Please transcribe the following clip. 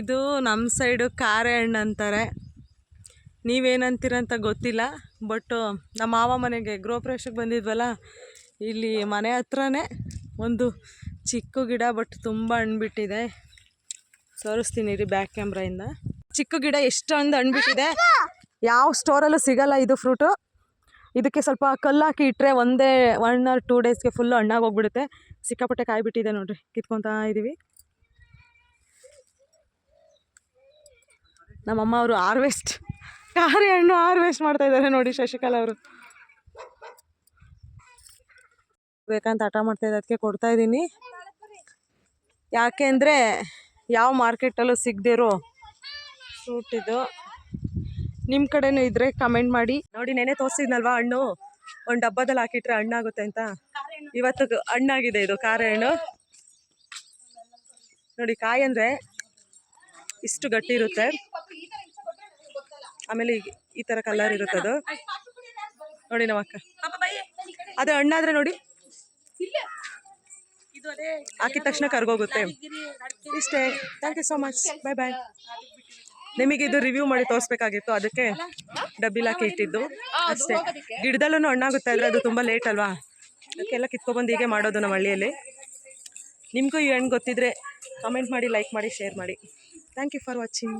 ಇದು ನಮ್ಮ ಸೈಡು ಕಾರೆ ಹಣ್ಣು ಅಂತಾರೆ. ನೀವೇನಂತೀರ ಅಂತ ಗೊತ್ತಿಲ್ಲ, ಬಟ್ ನಮ್ಮ ಮಾವ ಮನೆಗೆ ಗೃಹ ಪ್ರವೇಶಕ್ಕೆ ಬಂದಿದ್ವಲ್ಲ, ಇಲ್ಲಿ ಮನೆ ಹತ್ರನೇ ಒಂದು ಚಿಕ್ಕ ಗಿಡ, ಬಟ್ ತುಂಬ ಹಣ್ಣು ಬಿಟ್ಟಿದೆ ತೋರಿಸ್ತೀನಿ ರೀ ಬ್ಯಾಕ್ ಕ್ಯಾಮ್ರಾಯಿಂದ ಚಿಕ್ಕ ಗಿಡ ಎಷ್ಟು ಹಣ್ಣು ಬಿಟ್ಟಿದೆ ಯಾವ ಸ್ಟೋರಲ್ಲೂ ಸಿಗಲ್ಲ ಇದು ಫ್ರೂಟು ಇದಕ್ಕೆ ಸ್ವಲ್ಪ ಕಲ್ಲು ಹಾಕಿ ಇಟ್ಟರೆ ಒಂದೇ ಒನ್ ಆರ್ ಟೂ ಡೇಸ್ಗೆ ಫುಲ್ಲು ಹಣ್ಣಾಗಿ ಹೋಗ್ಬಿಡುತ್ತೆ. ಸಿಕ್ಕಾಪಟ್ಟೆ ಕಾಯಿಬಿಟ್ಟಿದೆ ನೋಡ್ರಿ, ಕಿತ್ಕೊತಾ ಇದ್ದೀವಿ ನಮ್ಮಮ್ಮ ಅವರು ಹಾರ್ವೆಸ್ಟ್ ಕಾರೆ ಹಣ್ಣು ಹಾರ್ವೆಸ್ಟ್ ಮಾಡ್ತಾ ಇದ್ದಾರೆ ನೋಡಿ ಶಶಿಕಲಾ ಅವರು. ಬೇಕಂತ ಹಠ ಮಾಡ್ತಾ ಇದ್ದೆ ಅದಕ್ಕೆ ಕೊಡ್ತಾ ಇದ್ದೀನಿ. ಯಾಕೆ ಅಂದರೆ ಯಾವ ಮಾರ್ಕೆಟಲ್ಲೂ ಸಿಗದಿರೋ ಫ್ರೂಟ್ ಇದು. ನಿಮ್ಮ ಕಡೆನೂ ಇದ್ರೆ ಕಮೆಂಟ್ ಮಾಡಿ. ನೋಡಿ ನೆನೆ ತೋರಿಸಿದ್ನಲ್ವಾ ಹಣ್ಣು? ಒಂದು ಡಬ್ಬದಲ್ಲಿ ಹಾಕಿಟ್ರೆ ಹಣ್ಣಾಗುತ್ತೆ ಅಂತ. ಇವತ್ತು ಹಣ್ಣಾಗಿದೆ ಇದು, ಖಾರೆ ಹಣ್ಣು. ನೋಡಿ ಕಾಯಿ ಅಂದರೆ ಇಷ್ಟು ಗಟ್ಟಿ ಇರುತ್ತೆ. ಆಮೇಲೆ ಈ- ತರ ಥರ ಕಲರ್ ಇರುತ್ತೆ ಅದು ನೋಡಿ ನಮ್ಮ ಅಕ್ಕ. ಅದೇ ಹಣ್ಣಾದ್ರೆ ನೋಡಿ. ಹಾಕಿದ ತಕ್ಷಣ ಕರ್ಗೋಗುತ್ತೆ. ಇಷ್ಟೇ. Thank you so much bye bye ನಿಮಗೆ ಇದು ರಿವ್ಯೂ ಮಾಡಿ ತೋರಿಸ್ಬೇಕಾಗಿತ್ತು. ಅದಕ್ಕೆ ಡಬ್ಬಿಲ್ ಹಾಕಿ ಇಟ್ಟಿದ್ದು. ಅಷ್ಟೇ. ಗಿಡದಲ್ಲೂ ಹಣ್ಣಾಗುತ್ತೆ ಆದರೆ ಅದು ತುಂಬ ಲೇಟ್ ಅಲ್ವಾ? ಅದಕ್ಕೆಲ್ಲ ಕಿತ್ಕೊಬಂದು ಹೀಗೆ ಮಾಡೋದು ನಮ್ಮ ಹಳ್ಳಿಯಲ್ಲಿ. ನಿಮಗೂ ಈ ಹಣ್ಣು ಗೊತ್ತಿದ್ರೆ ಕಮೆಂಟ್ ಮಾಡಿ ಲೈಕ್ ಮಾಡಿ ಶೇರ್ ಮಾಡಿ. Thank you for watching